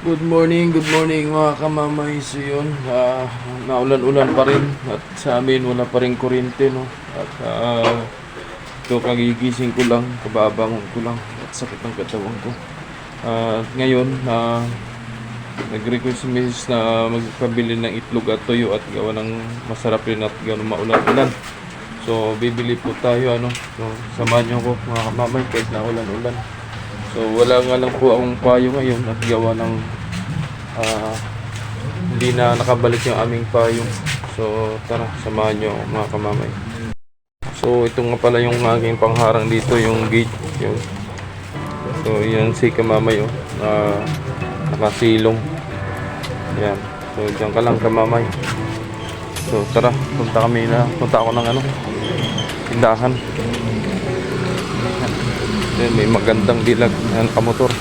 Good morning, good morning mga kamamay. So yun, ah, naulan-ulan pa rin at sa amin wala pa rin kuryente no. At ah, ito kagigising ko lang, kababangon ko lang at sakit ng katawan ko. At ngayon, na nag-request si Mrs. na magpabili ng itlog at tuyo at gawa ng masarap rin at gawa ng maulan-ulan. So bibili po tayo ano. So samahan niyo ako mga kamamay kahit na ulan-ulan. So wala nga lang po akong payo ngayon at gawa ng ah, hindi na nakabalik yung aming payo. So tara, samahan nyo mga kamamay. So ito nga pala yung aking pangharang dito, yung gate. Yung, so yan si kamamay oh, na nakasilong. Yan. So diyan ka lang kamamay. So tara, punta kami na, punta ako ng ano, tindahan. Yan, may magandang dilag ng kamotor.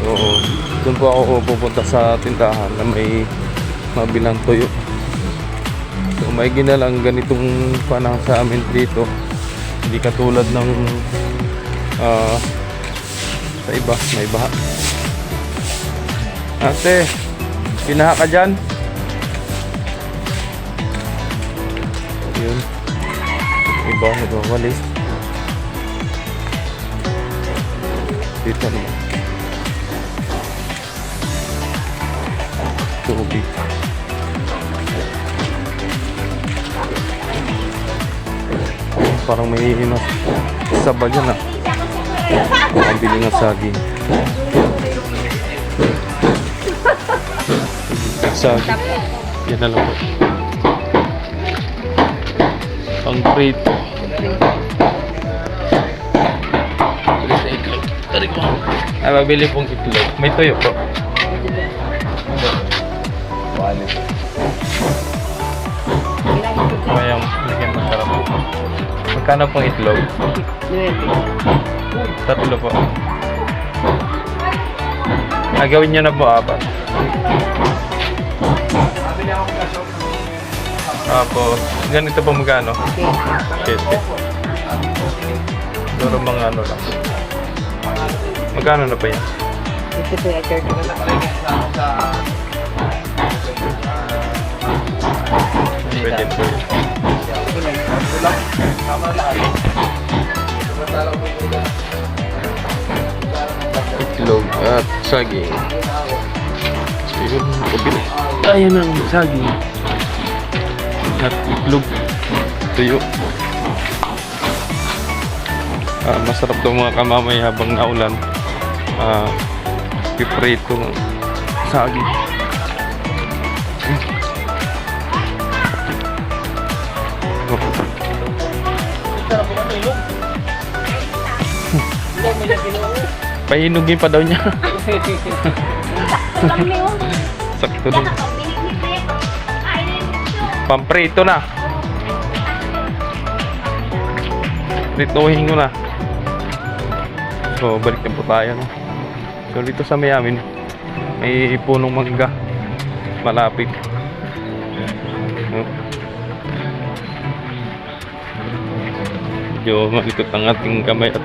So, doon po ako pupunta sa tindahan na may mabilang tuyo. So, may ginalang ganitong panahon sa amin dito. Hindi katulad ng ah, sa iba, may baha. Ate, pinaha ka dyan? Yun. Iba, nagwawalis. Dito naman. Tubig. Parang may mas saba dyan ah. Nakabili ng saging. Saging. Yan na lang po. Pang prito. Itlog. Tari ko. Ay, mabili pong itlog. May tuyo po. Kaya bigyan ng sarap. Magkano pong itlog? Tatlo po. Ah, gawin nyo na po apat. Tapos, ganito po magkano? Siyete. Siguro mga ano lang. Magkano na pa yan? Ito po yung church. Pwede po yun. Itlog at saging. So yun, kabili. Ayan ang saging. At itlog. Tuyo. Ah, masarap to mga kamamay habang naulan. Ah, piprito ng saging. Pahinugin pa daw niya. Sakto din. Pamprito na. Prituhin ko na. So, balik na po tayo. No? So, dito sa Miami, may punong mangga. Malapit. No? Medyo malikot ang ating kamay at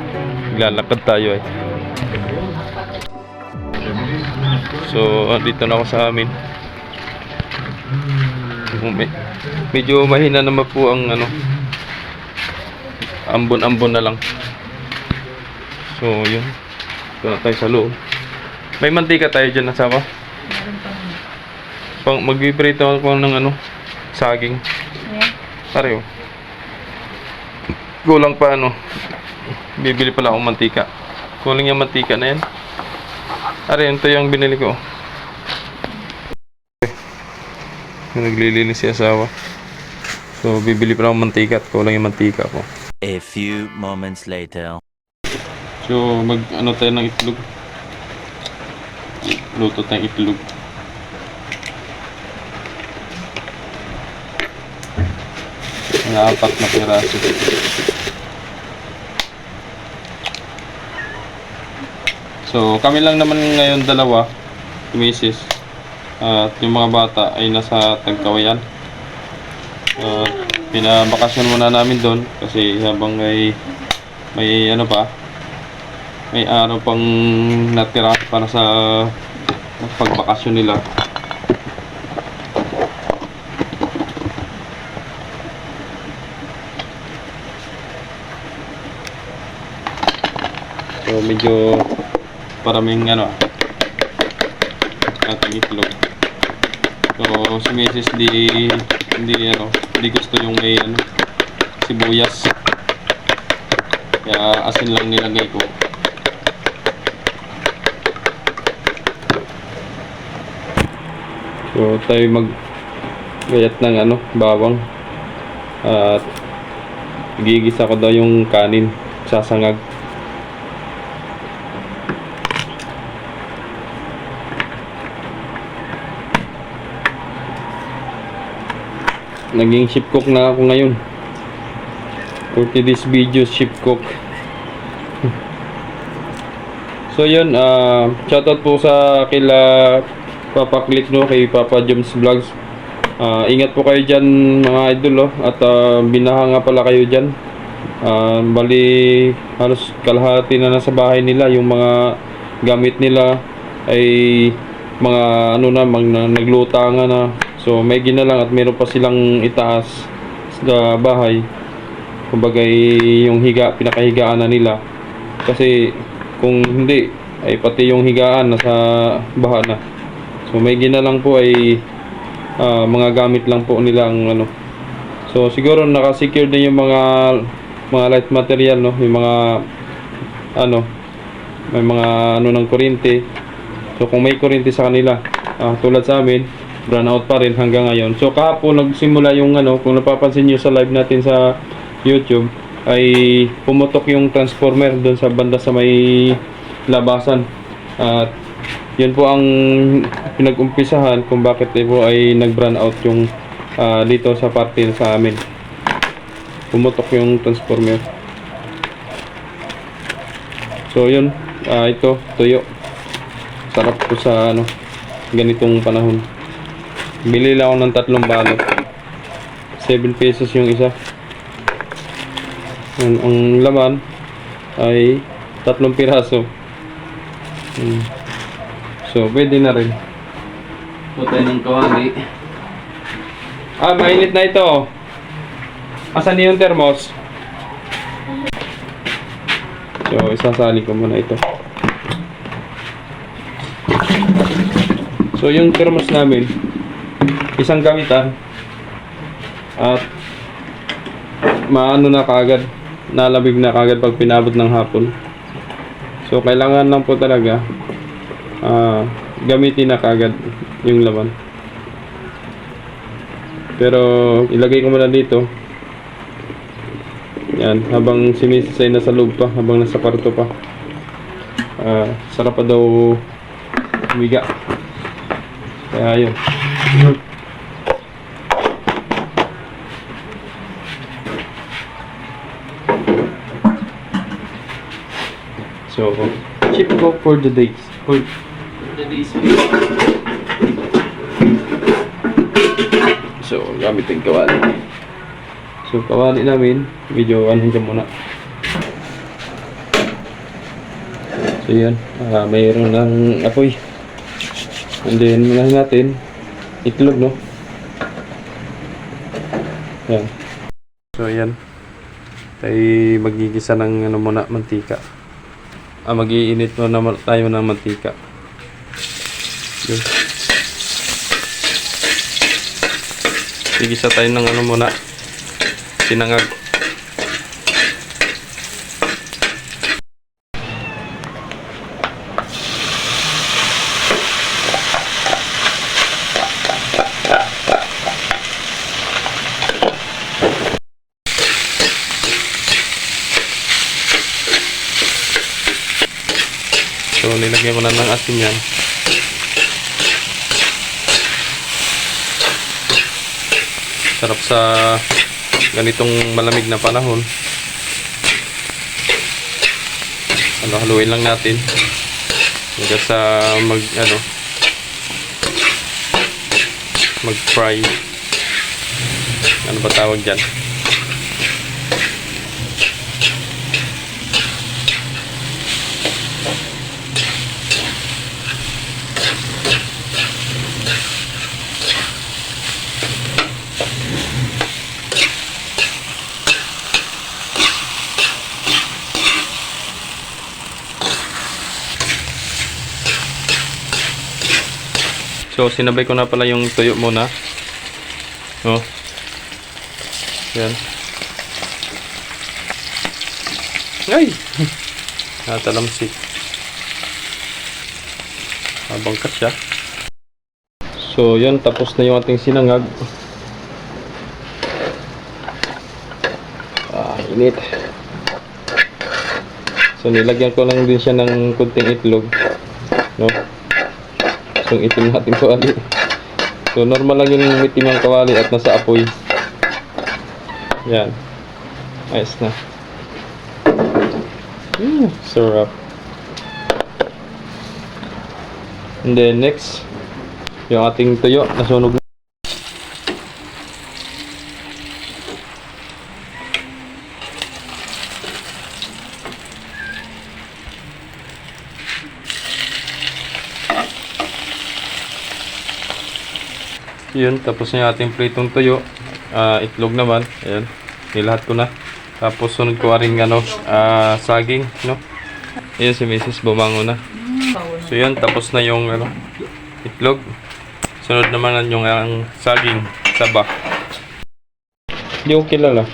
lalakad tayo eh. So, dito na ako sa amin. Med medyo mahina naman po ang ano ambon-ambon na lang. So, yun. Ito na tayo sa loob. May mantika tayo dyan asawa. Pang magbiprito ako ng ano saging. Pareho. Kulang pa ano. Bibili pala akong mantika. Kulang yung mantika na yan. Are, ito yung binili ko. Naglilinis si asawa. So, bibili pa akong mantika at kulang yung mantika ko. A few moments later. So, mag ano tayo ng itlog. Luto tayong itlog. Mga apat na piraso. So, kami lang naman ngayon dalawa, misis. At yung mga bata ay nasa Tagkawayan. At pinabakasyon muna namin doon kasi habang may may ano pa may araw pang natira para sa pagbakasyon nila. So medyo paraming ano ating itlog. So si Mrs. di hindi ano, hindi gusto yung may ano sibuyas. Kaya asin lang nilagay ko. So tayo mag gayat ng ano, bawang. At gigisa ko daw yung kanin, sasangag. Naging chef cook na ako ngayon. For today's video, chef cook. so yun, uh, shoutout po sa kila Papa Click no, kay Papa Joms Vlogs. Ah, ingat po kayo dyan mga idol oh. At ah, binaha nga pala kayo dyan. Ah, bali halos kalahati na nasa bahay nila yung mga gamit nila ay mga ano na mag, na, naglutangan na so may gina lang at meron pa silang itaas sa bahay kumbaga yung higa pinakahigaan na nila kasi kung hindi ay pati yung higaan nasa baha na so may gina lang po ay ah, mga gamit lang po nila ang ano. So siguro naka-secure din yung mga mga light material no? Yung mga ano may mga ano ng kuryente. So kung may kuryente sa kanila ah, tulad sa amin brown out pa rin hanggang ngayon. So kahapon nagsimula yung ano kung napapansin nyo sa live natin sa YouTube ay pumutok yung transformer doon sa banda sa may labasan. At yun po ang pinag-umpisahan kung bakit po ay nag-brown out yung ah, dito sa parte sa amin. Pumutok yung transformer. So yun ah, ito tuyo. Sarap po sa ano ganitong panahon. Bili lang ako ng tatlong balot 7 pesos yung isa. Ang, ang laman ay tatlong piraso. Hmm. So pwede na rin. Putay ng kawali. Ah mainit na ito. Asan yung thermos? So isasali ko muna ito. So yung thermos namin, isang gamitan at maano na kagad, nalamig na kagad pag pinabot ng hapon. So kailangan lang po talaga ah, gamitin na kagad yung laman. Pero ilagay ko muna dito. Yan, habang sinisisay na sa loob pa, habang nasa kwarto pa. Ah, sarap pa daw umiga. Kaya yun. So, chip ko for the days. For the days. So, gamit yung kawali. So, kawali namin, medyo ano dyan muna. So, yan. Ah, mayroon ng apoy. And then, manahin natin, itlog, no? Yan. So, yan. Tayo magigisa ng ano muna, mantika. Ah, mag-iinit mo na tayo ng mantika. Yun. Gigisa tayo ng ano muna, sinangag. So, nilagyan ko na ng asin yan. Sarap sa ganitong malamig na panahon. Ano, haluin lang natin. Hanggang sa mag, ano, mag-fry. Ano ba tawag dyan? So, sinabay ko na pala yung tuyo muna. Oh. Yan. Ay! Natalamsik. Mabangkat siya. So, yun. Tapos na yung ating sinangag. Ah, init. So, nilagyan ko lang din siya ng kunting itlog. No? Yung itim natin kawali. So, normal lang yung itim ng kawali at nasa apoy. Yan. Ayos na. Mm, sarap. And then, next, yung ating tuyo, nasunog na. Yun, tapos na yung ating pritong tuyo. Ah, itlog naman. Ayan, nilahat ko na. Tapos sunod ko rin ano, ah, saging, no? Ayan si Mrs. bumango na. So yun, tapos na yung ano, itlog. Sunod naman yung ang saging, saba. Hindi ko kilala.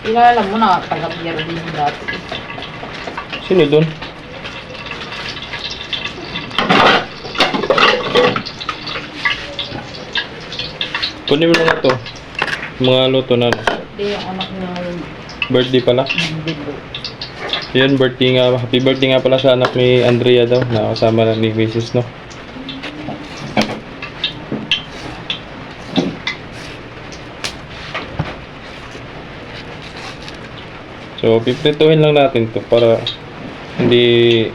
Kilala mo na, taga-beer din dati. Sino doon? Kunin mo na to. Mga luto na. Hindi, yung anak niya Birthday pala. dibo. Yan, birthday nga. Happy birthday nga pala sa anak ni Andrea daw. Na kasama na ni Mrs. No? So, piprituhin lang natin to para hindi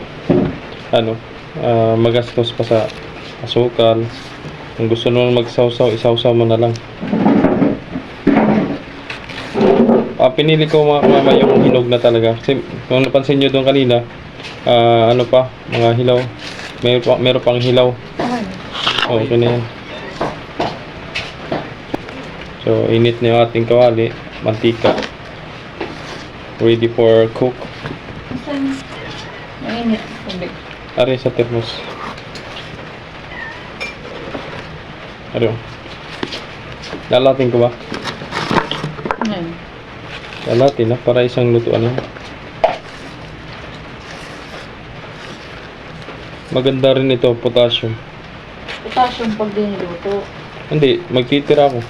ano, ah, magastos pa sa asukal. Kung gusto naman magsawsaw, isawsaw mo na lang. Ah, pinili ko mga mama yung hinog na talaga. Kasi kung napansin nyo doon kanina, ah, ano pa, mga hilaw. Meron, pa, meron pang hilaw. Oh, okay na yan. So, init na yung ating kawali. Mantika. Ready for cook. Mainit. Ari sa termos. Ano? Lalatin ko ba? Ngayon. Lalatin na para isang lutuan lang. Maganda rin ito, potassium. Potassium pag di niluto. Hindi, magtitira ako.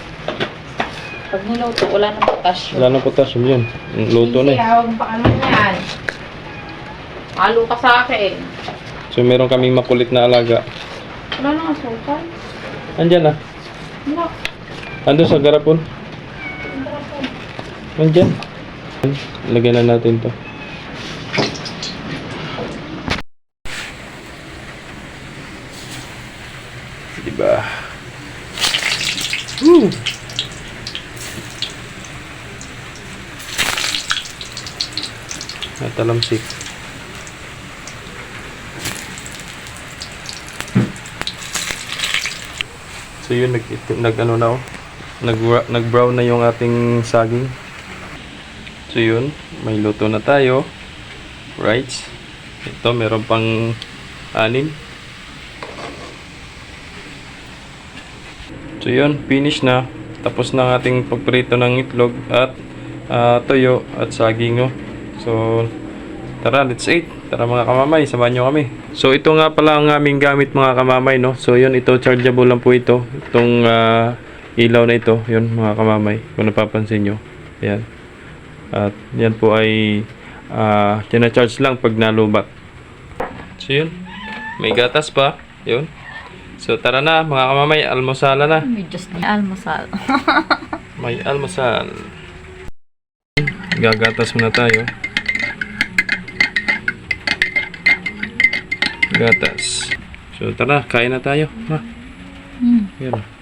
Pag niluto, wala nang potassium. Wala na potassium yun. Luto na eh. Hawag pa ano yan. Halo ka sa akin. So meron kaming makulit na alaga. Wala nang asukal. Andyan na. Wala. Ando sa garapon. Andyan. Lagyan na natin to. Diba? Woo! Natalamsik. So yun, nag, nag ano na oh. Nag, nag-brown na yung ating saging. So yun, may luto na tayo. Right? Ito, meron pang anin. So yun, finish na. Tapos na ang ating pagprito ng itlog at ah, toyo at saging. Oh. So, tara, let's eat. Tara mga kamamay, samahan nyo kami. So ito nga pala ang aming gamit mga kamamay. No? So yun, ito chargeable lang po ito. Itong ah, ilaw na ito. Yun mga kamamay, kung napapansin nyo. Ayan. At yan po ay uh, charge lang pag nalubat. So yun, may gatas pa. Yun. So tara na mga kamamay, almusala na. May just na almusal. May almusal. Gagatas muna tayo. Gatas. So tara, kain na tayo. Ha? Hmm. Yan.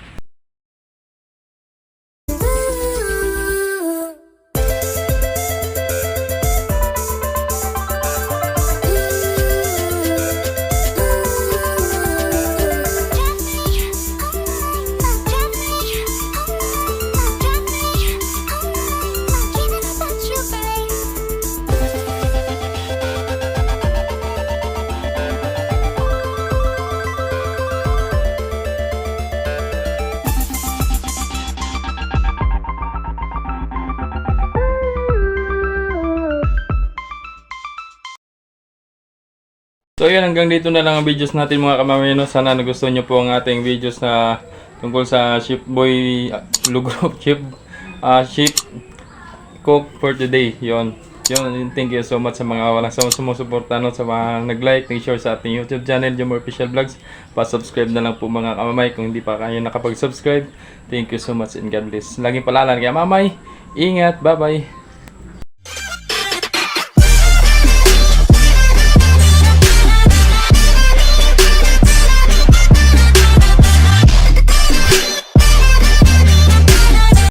So yun, hanggang dito na lang ang videos natin mga kamameno. Sana nagustuhan nyo po ang ating videos na tungkol sa Ship Boy uh, Lugro Ship uh, Ship Cook for today. Yun. Yun, thank you so much sa mga walang sumusuporta no, sa mga nag-like, nag-share sa ating YouTube channel, Jomar Official Vlogs. Pa-subscribe na lang po mga kamamay kung hindi pa kayo nakapag-subscribe. Thank you so much and God bless. Laging palalan kaya mamay. Ingat. Bye-bye.